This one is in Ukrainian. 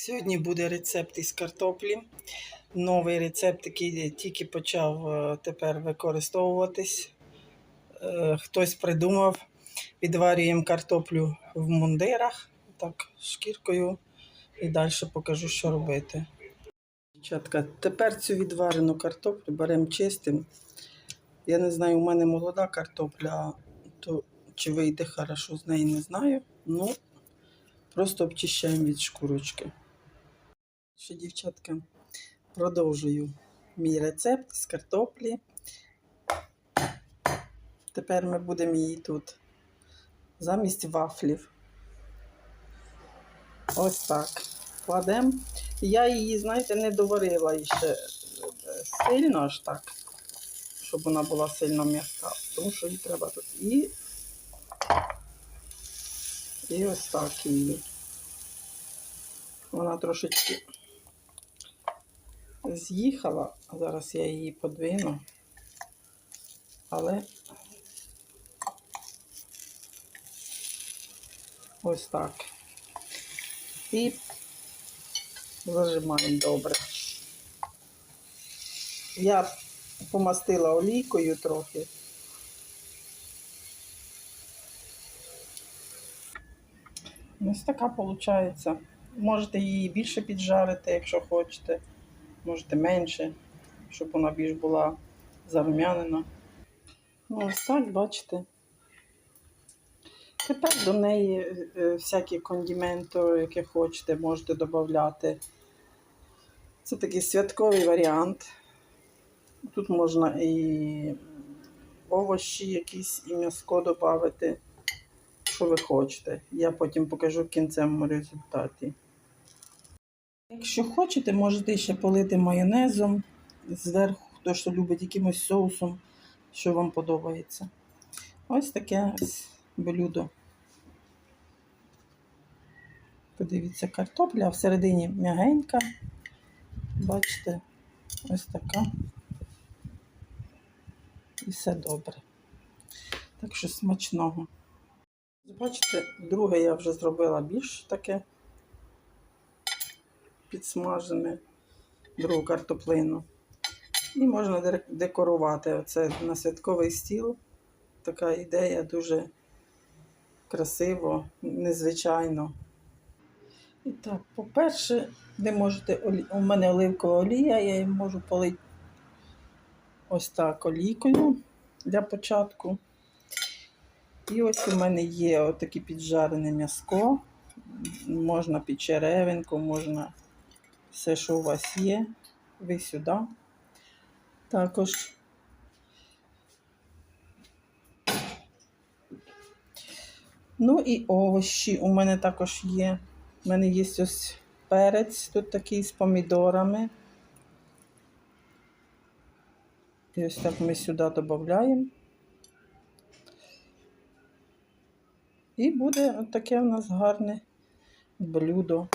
Сьогодні буде рецепт із картоплі. Новий рецепт, який тільки почав е, тепер використовуватись. Е, Хтось придумав, відварюємо картоплю в мундирах, так, шкіркою, і далі покажу, що робити. Дівчатка, тепер цю відварену картоплю беремо чистим. Я не знаю, у мене молода картопля, то чи вийде хорошо з неї, не знаю. Ну, просто обчищаємо від шкурочки. Що, дівчатка, продовжую мій рецепт з картоплі. Тепер ми будемо її тут замість вафлів. Ось так. Кладемо. Я її, знаєте, не доварила ще е, сильно аж так, щоб вона була сильно м'яка, тому що її треба тут і, і ось так її. Вона трошечки з'їхала, зараз я її подвину, але ось так. І зажимаємо добре. Я помастила олійкою трохи. Ось така виходить. Можете її більше піджарити, якщо хочете. Можете менше, щоб вона більш була зарум'янена. Ну, ось так, бачите. Тепер до неї е, всякі кондименти, які хочете, можете додати. Це такий святковий варіант. Тут можна і овочі якісь, і м'яско додати, що ви хочете. Я потім покажу в кінцевому результаті. Якщо хочете, можете ще полити майонезом зверху, хто що любить якимось соусом, що вам подобається. Ось таке блюдо. Подивіться, картопля, а всередині м'ягенька. Бачите, ось така. І все добре. Так що смачного. Бачите, друге я вже зробила більш таке підсмажене, другу картоплину. І можна декорувати оце на святковий стіл. Така ідея дуже красиво, незвичайно. І так, по-перше, ви можете, у мене оливкова олія, я її можу полити ось так олійкою для початку. І ось у мене є отаке піджарене м'яско. Можна під черевинку, можна все, що у вас є, ви сюди. Також Ну і овочі у мене також є. У мене є ось перець тут такий з помідорами. І ось так ми сюди додаємо. І буде таке у нас гарне блюдо.